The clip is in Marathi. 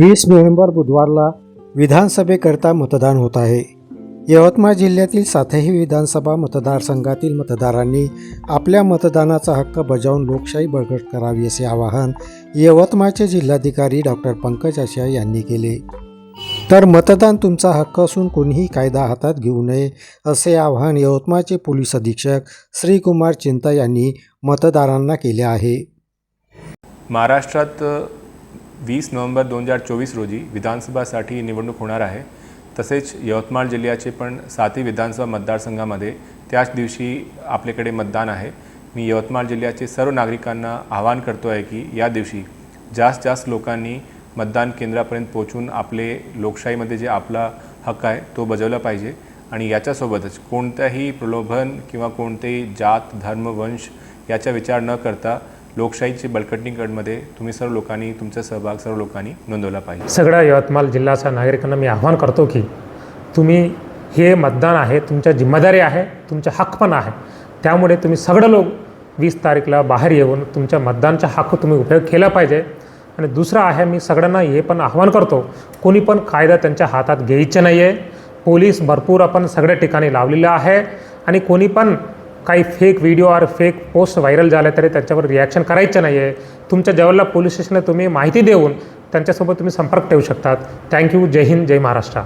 वीस नोव्हेंबर बुधवारला विधानसभेकरता मतदान होत आहे. यवतमाळ जिल्ह्यातील सातही विधानसभा मतदारसंघातील मतदारांनी आपल्या मतदानाचा हक्क बजावून लोकशाही बळकट करावी असे आवाहन यवतमाळचे जिल्हाधिकारी डॉक्टर पंकज आशिया यांनी केले. तर मतदान तुमचा हक्क असून कोणीही कायदा हातात घेऊ नये असे आवाहन यवतमाळचे पोलीस अधीक्षक श्रीकुमार चिंता यांनी मतदारांना केले आहे. महाराष्ट्रात वीस नोव्हेंबर दोन हजार चोवीस रोजी विधानसभासाठी निवडणूक होणार आहे. तसेच यवतमाळ जिल्ह्याचे पण सातही विधानसभा मतदारसंघामध्ये त्याच दिवशी आपल्याकडे मतदान आहे. मी यवतमाळ जिल्ह्याचे सर्व नागरिकांना आवाहन करतो आहे की या दिवशी जास्त जास्त लोकांनी मतदान केंद्रापर्यंत पोहोचून आपले लोकशाहीमध्ये जे आपला हक्क आहे तो बजावला पाहिजे. आणि याच्यासोबतच कोणत्याही प्रलोभन किंवा कोणतेही जात धर्म वंश याचा विचार न करता लोकशाहीची बळकटणीकडमध्ये तुम्ही सर्व लोकांनी तुमचा सहभाग सर्व लोकांनी नोंदवला पाहिजे. सगळ्या यवतमाळ जिल्ह्याच्या नागरिकांना मी आव्हान करतो की तुम्ही हे मतदान आहे तुमच्या जिम्मेदारी आहे तुमचा हक्क पण आहे. त्यामुळे तुम्ही सगळं लोक वीस तारीखला बाहेर येऊन तुमच्या मतदानचा हक्क तुम्ही उपयोग केला पाहिजे. आणि दुसरं आहे मी सगळ्यांना हे पण आव्हान करतो कोणी पण कायदा त्यांच्या हातात घ्यायचं नाही आहे पोलीस भरपूर आपण सगळ्या ठिकाणी लावलेलं आहे. आणि कोणी पण काही fake video or fake post viral झाल्या तरी त्याच्यावर रिॲक्शन करायचं नाही आहे तुमच्या जवळला पोलीस स्टेशनला तुम्ही माहिती देऊन त्यांच्यासोबत तुम्ही संपर्क ठेवू शकतात. थँक्यू जय हिंद जय महाराष्ट्र.